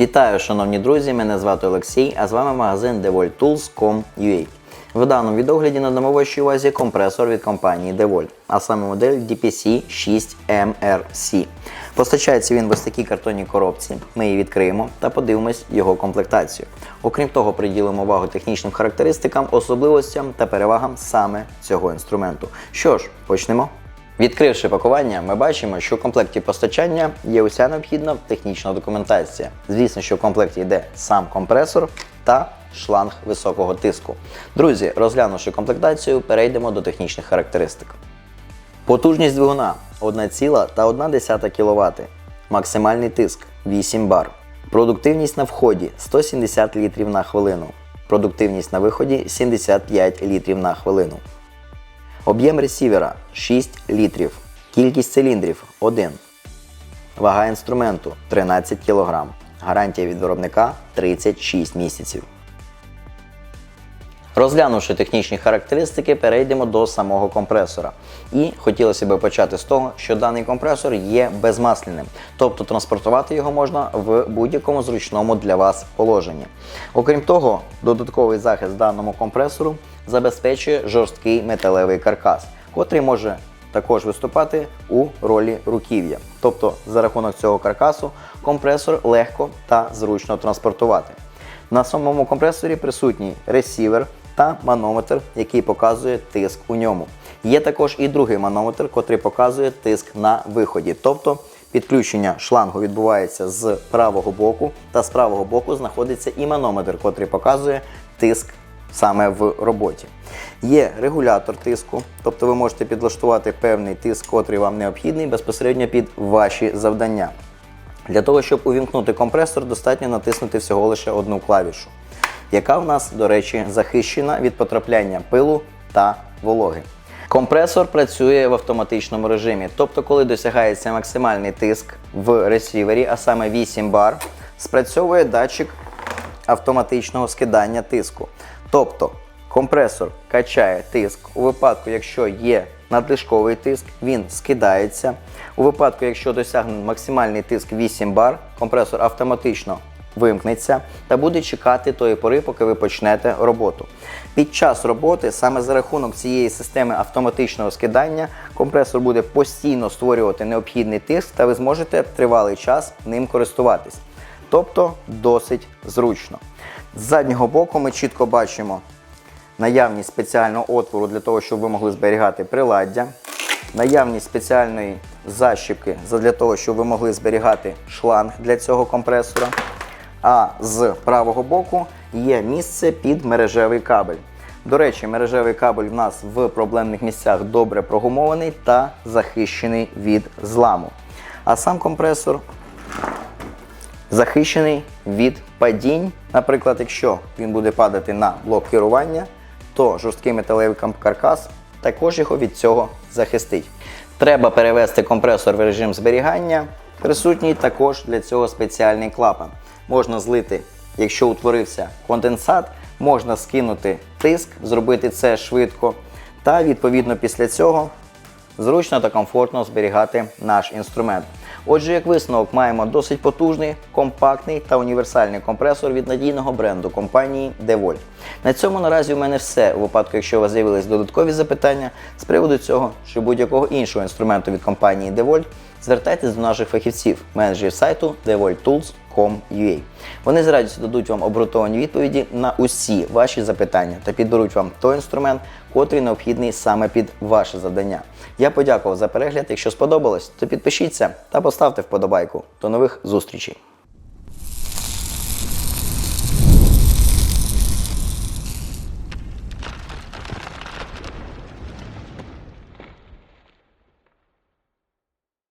Вітаю, шановні друзі! Мене звати Олексій, а з вами магазин DeWalt.Tools.com.ua. В даному відогляді надамо вашій увазі компресор від компанії DeWalt, а саме модель DPC 6MRC. Постачається він в ось такій картонній коробці. Ми її відкриємо та подивимось його комплектацію. Окрім того, приділимо увагу технічним характеристикам, особливостям та перевагам саме цього інструменту. Що ж, почнемо. Відкривши пакування, ми бачимо, що в комплекті постачання є уся необхідна технічна документація. Звісно, що в комплекті йде сам компресор та шланг високого тиску. Друзі, розглянувши комплектацію, перейдемо до технічних характеристик. Потужність двигуна 1,1 кВт. Максимальний тиск 8 бар. Продуктивність на вході 170 літрів на хвилину. Продуктивність на виході 75 літрів на хвилину. Об'єм ресівера 6 літрів. Кількість циліндрів 1. Вага інструменту 13 кг. Гарантія від виробника 36 місяців. Розглянувши технічні характеристики, перейдемо до самого компресора. І хотілося б почати з того, що даний компресор є безмасляним, тобто транспортувати його можна в будь-якому зручному для вас положенні. Окрім того, додатковий захист даному компресору забезпечує жорсткий металевий каркас, котрий може також виступати у ролі руків'я. Тобто, за рахунок цього каркасу компресор легко та зручно транспортувати. На самому компресорі присутній ресівер та манометр, який показує тиск у ньому. Є також і другий манометр, котрий показує тиск на виході. Тобто підключення шлангу відбувається з правого боку, та з правого боку знаходиться і манометр, котрий показує тиск саме в роботі. Є регулятор тиску, тобто ви можете підлаштувати певний тиск, котрий вам необхідний безпосередньо під ваші завдання. Для того, щоб увімкнути компресор, достатньо натиснути всього лише одну клавішу, яка в нас, до речі, захищена від потрапляння пилу та вологи. Компресор працює в автоматичному режимі, тобто, коли досягається максимальний тиск в ресівері, а саме 8 бар, спрацьовує датчик автоматичного скидання тиску. Тобто компресор качає тиск у випадку, якщо є надлишковий тиск, він скидається. У випадку, якщо досягнений максимальний тиск 8 бар, компресор автоматично вимкнеться та буде чекати тої пори, поки ви почнете роботу. Під час роботи, саме за рахунок цієї системи автоматичного скидання, компресор буде постійно створювати необхідний тиск, та ви зможете тривалий час ним користуватись. Тобто досить зручно. З заднього боку ми чітко бачимо наявність спеціального отвору для того, щоб ви могли зберігати приладдя, наявність спеціальної защіпки для того, щоб ви могли зберігати шланг для цього компресора. А з правого боку є місце під мережевий кабель. До речі, мережевий кабель в нас в проблемних місцях добре прогумований та захищений від зламу. А сам компресор захищений від падінь. Наприклад, якщо він буде падати на блок керування, то жорсткий металевий каркас також його від цього захистить. Треба перевести компресор в режим зберігання. Присутній також для цього спеціальний клапан. Можна злити, якщо утворився конденсат, можна скинути тиск, зробити це швидко. Та відповідно після цього зручно та комфортно зберігати наш інструмент. Отже, як висновок, маємо досить потужний, компактний та універсальний компресор від надійного бренду компанії DeWalt. На цьому наразі у мене все. У випадку, якщо у вас з'явились додаткові запитання з приводу цього чи будь-якого іншого інструменту від компанії DeWalt, звертайтесь до наших фахівців, менеджерів сайту DeWaltTools.com.ua. Вони з радістю дадуть вам обґрунтовані відповіді на усі ваші запитання та підберуть вам той інструмент, котрий необхідний саме під ваше завдання. Я подякував за перегляд. Якщо сподобалось, то підпишіться та поставте вподобайку. До нових зустрічей!